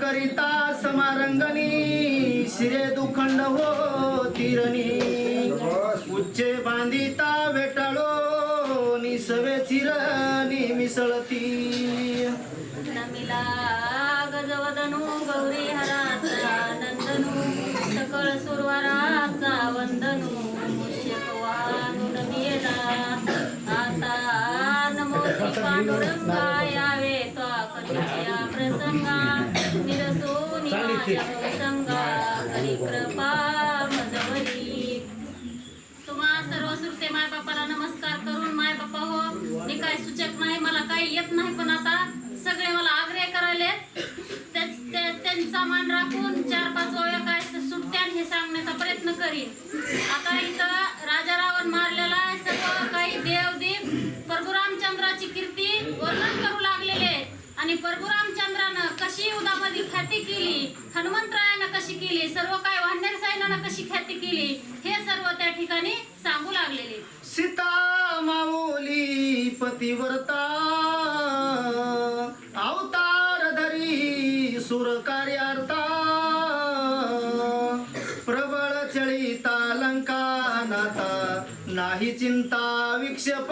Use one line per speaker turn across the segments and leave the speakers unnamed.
करिता समारंगणी शिरे दुखंड हो तिरणी. उच्चे बांधिता वेटाळो निसवे चिरणी मिसळती.
नमिला गजवदनु गौरी हराचा नंदनु सकळ सुरवाराचा वंदनु. मुष्यकवानु नमियेला आता नमोसी पांडुरंगा. संगा हरी कृपा मजवरी तुम्हा सर्व सुरते माय बापाला नमस्कार करून माय बापा हो मी काय सूचक नाही मला काही येत नाही पण आता सगळे मला आग्रह करायले त्या- त्या- त्यांचा मान राखून चार पाच ओव्या काय सुट्ट्या हे सांगण्याचा प्रयत्न करीन आता इथं राजा रावण मारलेला आहे सर्व काही देवदीप प्रभू रामचंद्राची कीर्ती वर्णन करू लागलेले आहेत. आणि प्रभू रामचंद्रानं कशी उदामध्ये ख्याती केली हनुमंतरायानं कशी केली सर्व काय सैन्यानं कशी ख्याती केली हे सर्व त्या ठिकाणी सांगू लागलेले.
सीता माऊली पतिव्रता अवतार धरी सुर कार्यार्था प्रबळ चळिता लंका नाता नाही चिंता विक्षेप.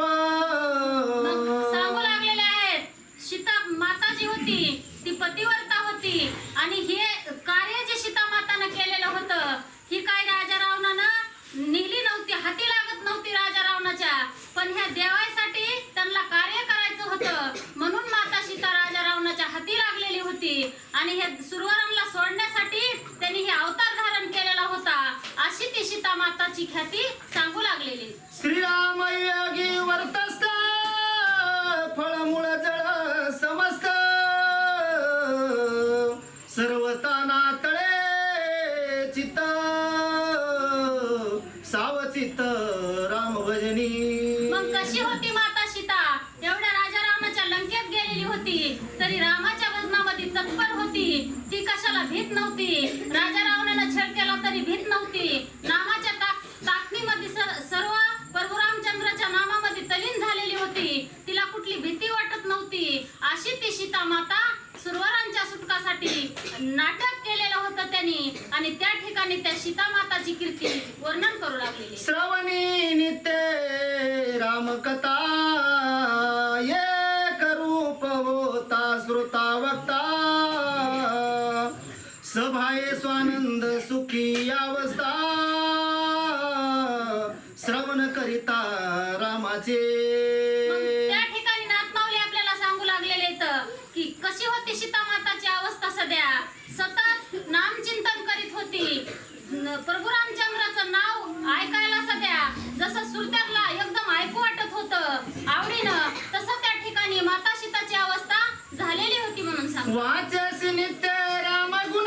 सांगू लागलेले आहेत सीता माता जी होती ती पतिव्रता होती आणि हे कार्य जे सीता मातानं केलेलं होतं ही काय राजा रावणानं निघली नव्हती हाती लागत नव्हती राजा रावणाच्या. पण ह्या देवासाठी त्यांना कार्य करायचं होतं. म्हणून माता सीता राजा रावणाच्या हाती लागलेली होती. आणि हे सुरवरमला सोडण्यासाठी त्यांनी हे अवतार धारण केलेला होता. अशी ती सीता माताची ख्याती सांगू लागलेली.
श्रीराम
वर्तस कशी होती माता सीता? एवढ्या राजा रावणाच्या लंकेत गेलेली होती तरी रामाच्या वजनामध्ये तत्पर होती. ती कशाला भीत नव्हती? राजा रावणाला छळ केला तरी भीत नव्हती. नामाच्या ताकणीमध्ये सर्व प्रभू रामचंद्राच्या नामामध्ये तलीन झालेली होती. तिला कुठली भीती वाटत नव्हती. अशी ती सीता माता सुरवरांच्या सुटकासाठी नाटक केलेलं होतं त्यांनी. आणि त्या ठिकाणी त्या सीता माताची कीर्ती वर्णन करू लागलेली
श्रवणी नित्य रामकथा एक रूप होता श्रोता वक्ता. सभाये स्वानंद सुखी अवस्था. श्रवण करिता रामाचे.
त्या ठिकाणी नाथमाऊली आपल्याला सांगू लागलेले आहेत की कशी होती सीता माताची अवस्था सध्या? सतत नामचिंतन करीत होती. प्रभू रामचंद्राचं नाव ऐकायला सध्या जसं सुरत्याला एकदम ऐकू वाटत होतं आवडीनं तसं त्या ठिकाणी माता सीताची अवस्था झालेली होती म्हणून सांग
वाचस नित्य राम गुण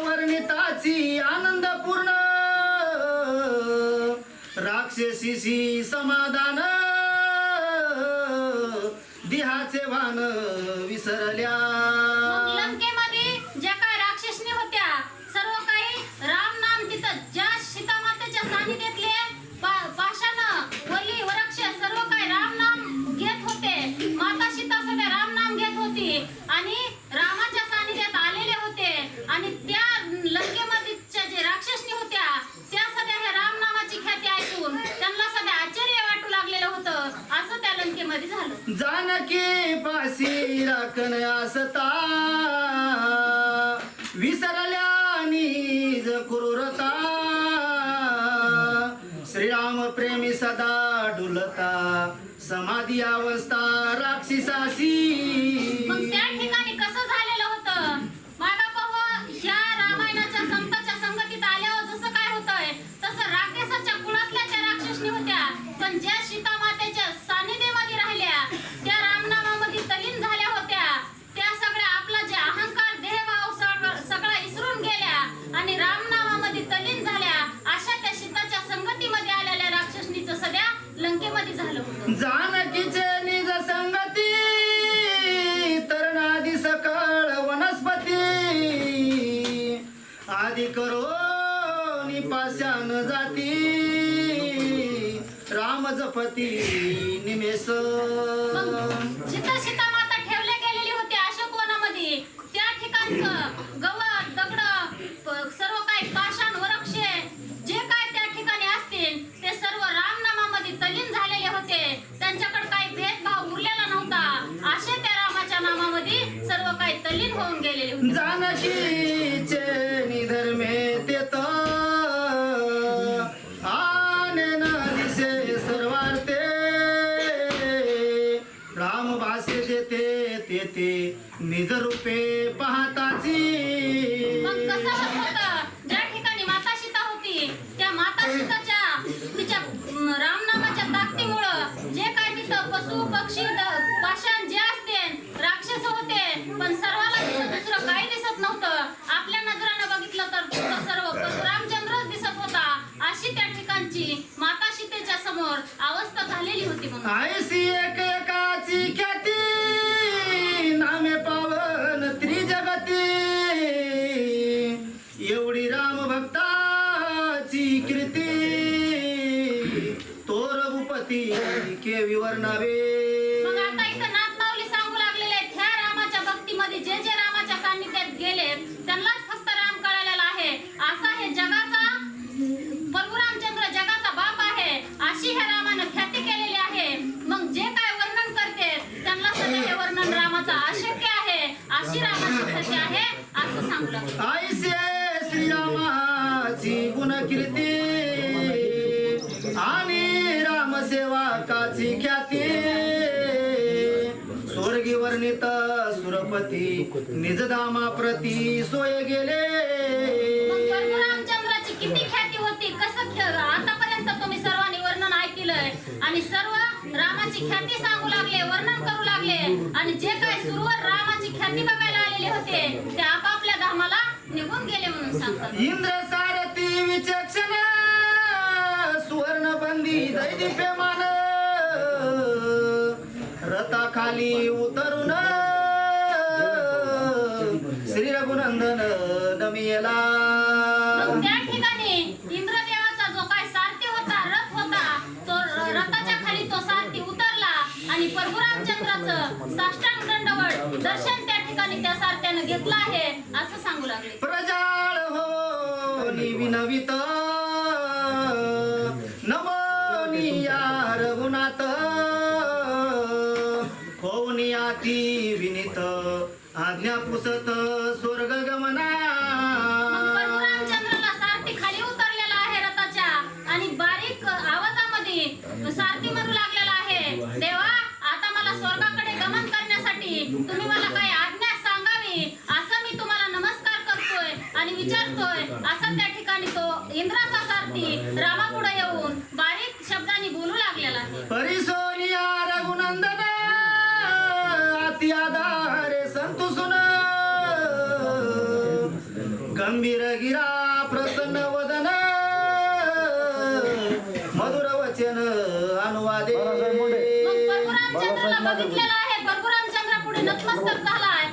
वर्णिताची आनंदपूर्ण राक्षसीशी समाधान दिहाचे वान विसरल्या
मग लंकेमध्ये ज्या काय राक्षसनी होत्या सर्व काही राम नाम तिथं ज्या सीतामातेच्या सानिध्यातले पा- पाषाण वल्ली वृक्ष सर्व काही राम नाम घेत होते माता सीता सध्या राम नाम घेत होती आणि रामाच्या सानिध्यात आलेले होते आणि त्या लंकेमध्येच्या जे राक्षसनी होत्या त्या सध्या ह्या राम नामाची ख्याती ऐकून त्यांना सध्या आश्चर्य वाटू लागलेलं होतं असं त्या लंकेमध्ये झालं
जानकी पाशी राखण असता विसरल्या क्रूरता. श्रीराम प्रेमी सदा डुलता. समाधी अवस्था राक्षसाशी. जपती
निमेस. सीता माता ठेवल्या गेलेली होती त्या ठिकाणचं गवत दगड सर्व काही पाषाण वृक्षे जे काय त्या ठिकाणी असतील ते सर्व रामनामामध्ये तलीन झालेले होते. त्यांच्याकडे काही भेदभाव उरलेला नव्हता. असे त्या रामाच्या नामामध्ये सर्व काही तलीन होऊन गेलेले होते. झालेली होती म्हणून
आयसी एक एकाची ख्याती नामे पावन त्रिजगती. एवढी राम भक्ताची कीर्ती तो रघुपती केवी वर्णावे रामसेवाकाची ख्याती. स्वर्गी वर्णित सुरपती. निजधामा प्रती सोय गेले.
किती ख्याती होती? कसं आतापर्यंत तुम्ही सर्वांनी वर्णन ऐकलंय. आणि सर्व रामाची ख्याती सांगू लागले वर्णन करू लागले. आणि जे काय सुरवर रामाची ख्याती बघायला आलेले होते ते आपापल्या धामाला निघून गेले म्हणून सांगतात.
इंद्र सारथी विचक्षण सुवर्ण बंदी दैदिप्यमान. रथाखाली उतरून श्री रघुनंदन नमियला.
त्या ठिकाणी इंद्रदेवाचा जो काय सारथी होता रथ होता तो रथाच्या खाली तो सारथी उतरला आणि साष्टांग दर्शन त्या ठिकाणी त्या सारथ्यानं घेतलं आहे असं सांगू लागले.
प्रजाळ हो विनवित. नमोनिया रघुनाथ. आती विनित. आज्ञा पुसत स्वर्ग गमना.
सारथी खाली उतरलेला आहे रथाच्या आणि बारीक आवाजामध्ये सारथी म्हणू लागलेला आहे देवा आता मला स्वर्गाकडे गमन करण्यासाठी तुम्ही मला काही आज्ञा सांगावी? असं मी तुम्हाला नमस्कार करतोय आणि विचारतोय. असं त्या ठिकाणी तो इंद्राचा सारथी रामापुढे येऊन बारीक शब्दांनी बोलू लागलेला आहे.
परिसोनिया रघुनंदन. अति आधारे संतुसुन। गंभीर गिरा प्रसन्न वदन। मधुर वचन अनुवादे।
परशुरामचंद्राला बघितलेलं आहे. परशुरामचंद्र पुढे नतमस्तक झालाय आणि